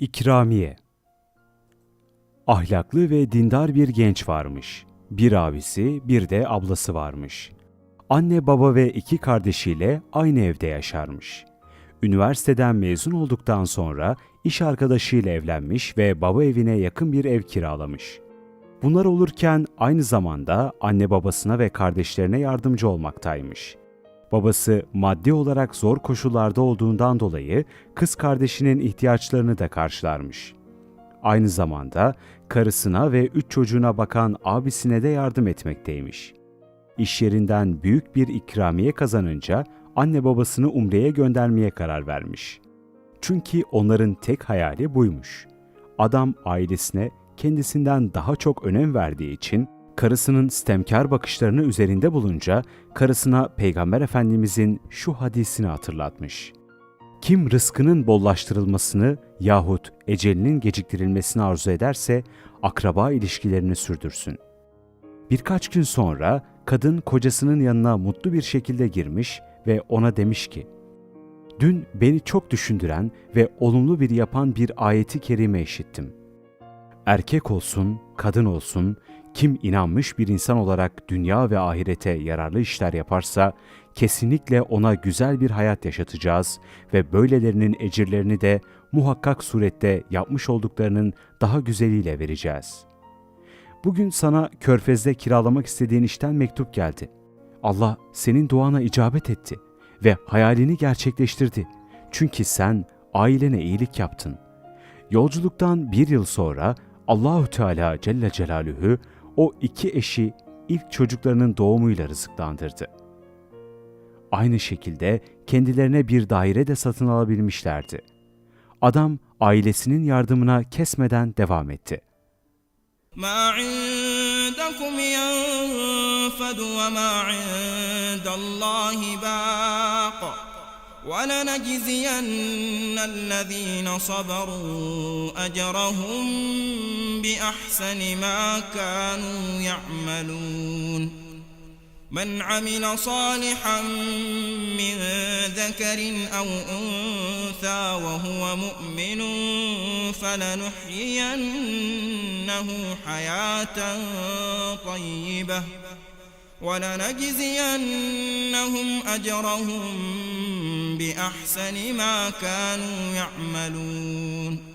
İkramiye Ahlaklı ve dindar bir genç varmış. Bir abisi, bir de ablası varmış. Anne, baba ve iki kardeşiyle aynı evde yaşarmış. Üniversiteden mezun olduktan sonra iş arkadaşıyla evlenmiş ve baba evine yakın bir ev kiralamış. Bunlar olurken aynı zamanda anne babasına ve kardeşlerine yardımcı olmaktaymış. Babası maddi olarak zor koşullarda olduğundan dolayı kız kardeşinin ihtiyaçlarını da karşılarmış. Aynı zamanda karısına ve üç çocuğuna bakan abisine de yardım etmekteymiş. İş yerinden büyük bir ikramiye kazanınca anne babasını Umre'ye göndermeye karar vermiş. Çünkü onların tek hayali buymuş. Adam ailesine kendisinden daha çok önem verdiği için karısının stemkar bakışlarını üzerinde bulunca karısına Peygamber Efendimizin şu hadisini hatırlatmış. Kim rızkının bollaştırılmasını yahut ecelinin geciktirilmesini arzu ederse akraba ilişkilerini sürdürsün. Birkaç gün sonra kadın kocasının yanına mutlu bir şekilde girmiş ve ona demiş ki, Dün beni çok düşündüren ve olumlu bir yapan bir ayeti kerime işittim. Erkek olsun, kadın olsun, kim inanmış bir insan olarak dünya ve ahirete yararlı işler yaparsa, kesinlikle ona güzel bir hayat yaşatacağız ve böylelerinin ecirlerini de muhakkak surette yapmış olduklarının daha güzeliyle vereceğiz. Bugün sana körfezde kiralamak istediğin işten mektup geldi. Allah senin duana icabet etti ve hayalini gerçekleştirdi. Çünkü sen ailene iyilik yaptın. Yolculuktan bir yıl sonra Allahü Teala Celle Celaluhu o iki eşi ilk çocuklarının doğumuyla rızıklandırdı. Aynı şekilde kendilerine bir daire de satın alabilmişlerdi. Adam ailesinin yardımına kesmeden devam etti. ما عندكم ينفد وما عند الله باق ولنجزين الذين صبروا أجرهم بأحسن ما كانوا يعملون. من عمل صالحا من ذكر أو أنثى وهو مؤمن فلنحيينه حياة طيبة. ولنجزينهم أجرهم بأحسن ما كانوا يعملون.